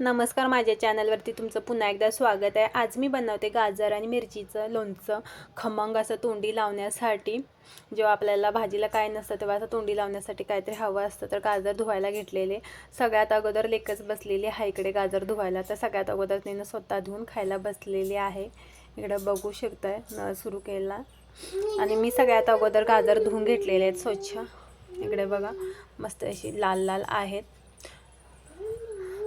नमस्कार माझ्या चॅनलवरती तुमचं पुन्हा एकदा स्वागत आहे. आज मी बनवते गाजर आणि मिरचीचं लोणचं. खमंग असं तोंडी लावण्यासाठी जेव्हा आपल्याला भाजीला काय नसतं तेव्हा असं तोंडी लावण्यासाठी काहीतरी हवं असतं तर गाजर धुवायला घेतलेले. सगळ्यात अगोदर लेकच बसलेली आहे इकडे गाजर धुवायला. तर सगळ्यात अगोदर तिनं स्वतः धुवून खायला बसलेली आहे. इकडं बघू शकताय नळ सुरू केला. आणि मी सगळ्यात अगोदर गाजर धुवून घेतलेले आहेत स्वच्छ. इकडे बघा मस्त अशी लाल लाल आहेत.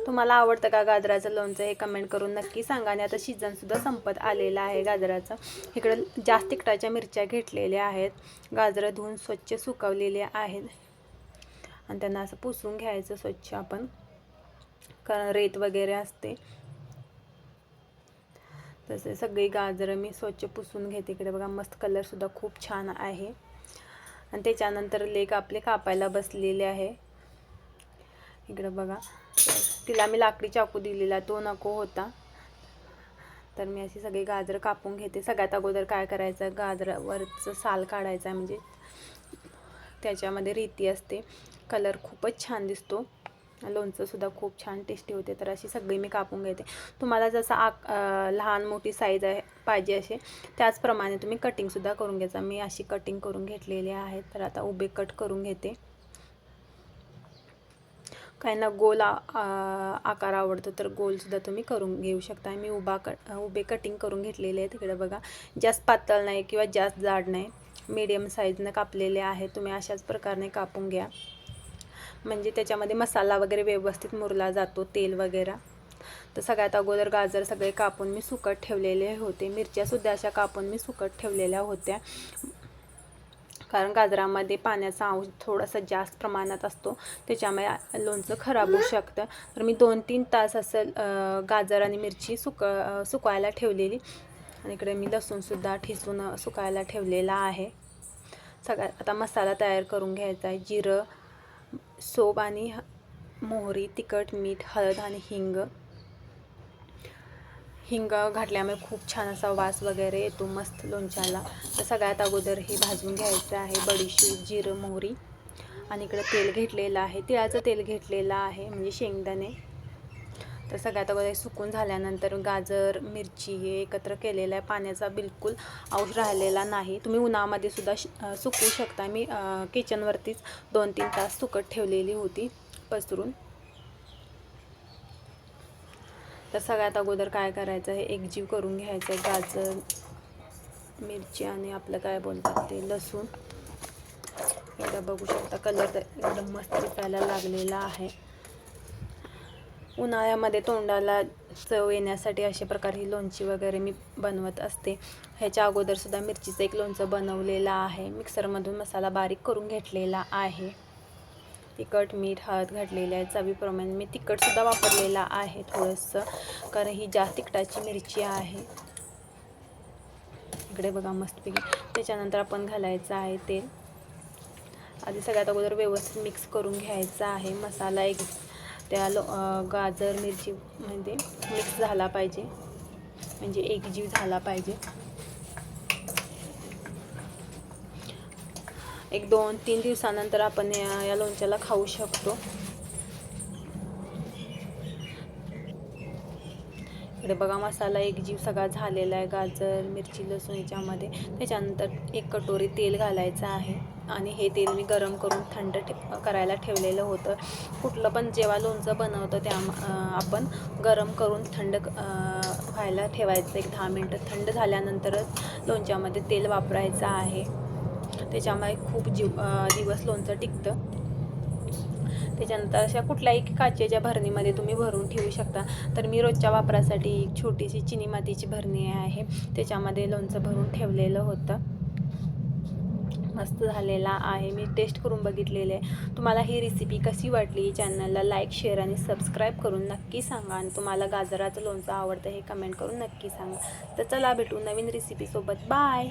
तुम्हाला आवडतं का गाजराचं लोणचं हे कमेंट करून नक्की सांगा. आणि आता सीझनसुद्धा संपत आलेलं आहे गाजराचं. इकडं जास्त तिकटाच्या मिरच्या घेतलेल्या आहेत. गाजरं धुवून स्वच्छ सुकवलेले आहेत. आणि त्यांना असं पुसून घ्यायचं स्वच्छ आपण. कारण रेत वगैरे असते. तसे सगळी गाजरं मी स्वच्छ पुसून घेते. इकडे बघा मस्त कलरसुद्धा खूप छान आहे. आणि त्याच्यानंतर लेक आपले कापायला बसलेले आहे. इकडं बघा. तिला मी लाकडी चाकू दिलेला तो नको होता. तर मी अशी सगळी गाजरं कापून घेते. सगळ्यात अगोदर काय करायचं? गाजरावरचं साल काढायचा आहे म्हणजे त्याच्यामध्ये रीती असते. कलर खूपच छान दिसतो. लोणचंसुद्धा खूप छान टेस्टी होते. तर अशी सगळी मी कापून घेते. तुम्हाला जसं आक लहान मोठी साईज आहे पाहिजे असे त्याचप्रमाणे तुम्ही कटिंगसुद्धा करून घ्यायचा. मी अशी कटिंग करून घेतलेली आहे. तर आता उभे कट करून घेते. काहींना गोल आकार आवडतो तर गोलसुद्धा तुम्ही करून घेऊ शकता मी उभा कट उभे कटिंग करून घेतलेले आहे तिकडे बघा. जास्त पातळ नाही किंवा जास्त जाड नाही. मीडियम साईजनं कापलेले आहे तुम्ही अशाच प्रकारे कापून घ्या. म्हणजे त्याच्यामध्ये मसाला वगैरे व्यवस्थित मुरला जातो तेल वगैरे. तर सगळ्यात अगोदर गाजर सगळे कापून मी सुकट ठेवलेले होते. मिरच्यासुद्धा अशा कापून मी सुकट ठेवलेल्या होत्या. कारण गाजरामध्ये पाण्याचा अंश थोडासा जास्त प्रमाणात असतो. त्याच्यामुळे लोणचं खराब होऊ शकतं. तर मी दोन तीन तास असं गाजर आणि मिरची सुक सुकवायला ठेवलेली. आणि इकडे मी लसूणसुद्धा ठिसून सुकायला ठेवलेला आहे. सगळ्या आता मसाला तयार करून घ्यायचा आहे. जिरं सोप आणि मोहरी तिखट मीठ हळद आणि हिंग. हिंग घातल्यामुळे खूप छान असा वास वगैरे येतो मस्त लोणच्याला. तर सगळ्यात अगोदर हे भाजून घ्यायचं आहे बडीशेप जिरं मोहरी. आणि इकडं तेल घेतलेलं आहे. तिळाचं तेल घेतलेलं आहे म्हणजे शेंगदाणे. तर सगळ्यात अगोदर सुकून झाल्यानंतर गाजर मिरची हे एकत्र केलेलं आहे. पाण्याचा बिलकुल औष राहिलेला नाही. तुम्ही उन्हामध्ये सुद्धा सुकवू शकता. मी किचनवरतीच दोन तीन तास सुकत ठेवलेली होती पसरून. तर सगळ्यात अगोदर काय करायचं आहे? एकजीव करून घ्यायचं आहे गाजर मिरची आणि आपलं काय बोलतात ते लसूण. एकदा बघू शकता कलर तर एकदम मस्त दिसायला लागलेला आहे. उन्हाळ्यामध्ये तोंडाला चव येण्यासाठी अशा प्रकारे ही लोणची वगैरे मी बनवत असते. ह्याच्या अगोदरसुद्धा मिरचीचं एक लोणचं बनवलेलं आहे. मिक्सरमधून मसाला बारीक करून घेतलेला आहे. तिखट मीठ हळद घातलेले आहे चवीप्रमाणे मी तिखटसुद्धा वापरलेला आहे थोडंसं कारण ही जास्त तिखटाची मिरची आहे. इकडे बघा मस्तपैकी. त्याच्यानंतर आपण घालायचं आहे तेल. आधी सगळ्यात अगोदर व्यवस्थित मिक्स करून घ्यायचा आहे. मसाला एक त्या लो गाजर मिरचीमध्ये मिक्स झाला पाहिजे. म्हणजे एकजीव झाला पाहिजे. एक दोन तीन दिवसानंतर आपण या, या लोणच्याला खाऊ शकतो. इकडे बघा मसाला एक जीव सगळा झालेला आहे गाजर मिरची लसूण याच्यामध्ये. त्याच्यानंतर एक कटोरी तेल घालायचं आहे. आणि हे तेल मी गरम करून थंड ठे करायला ठेवलेलं होतं. कुठलं पण जेव्हा लोणचं बनवतं त्या आपण गरम करून थंड व्हायला ठेवायचं. एक दहा मिनटं थंड झाल्यानंतरच लोणच्यामध्ये तेल वापरायचं आहे. त्याच्यामुळे खूप जीव दिवस लोणचं टिकतं. त्याच्यानंतर अशा कुठल्याही काचेच्या भरणीमध्ये तुम्ही भरून ठेवू शकता. तर मी रोजच्या वापरासाठी एक छोटीशी चिनी मातीची भरणी आहे. त्याच्यामध्ये लोणचं भरून ठेवलेलं होतं. मस्त झालेला आहे. मी टेस्ट करून बघितलेले. आहे तुम्हाला ही रेसिपी कशी वाटली? चॅनलला लाईक शेअर आणि सबस्क्राईब करून नक्की सांगा. आणि तुम्हाला गाजराचं लोणचं आवडतं हे कमेंट करून नक्की सांगा. तर चला भेटू नवीन रेसिपीसोबत बाय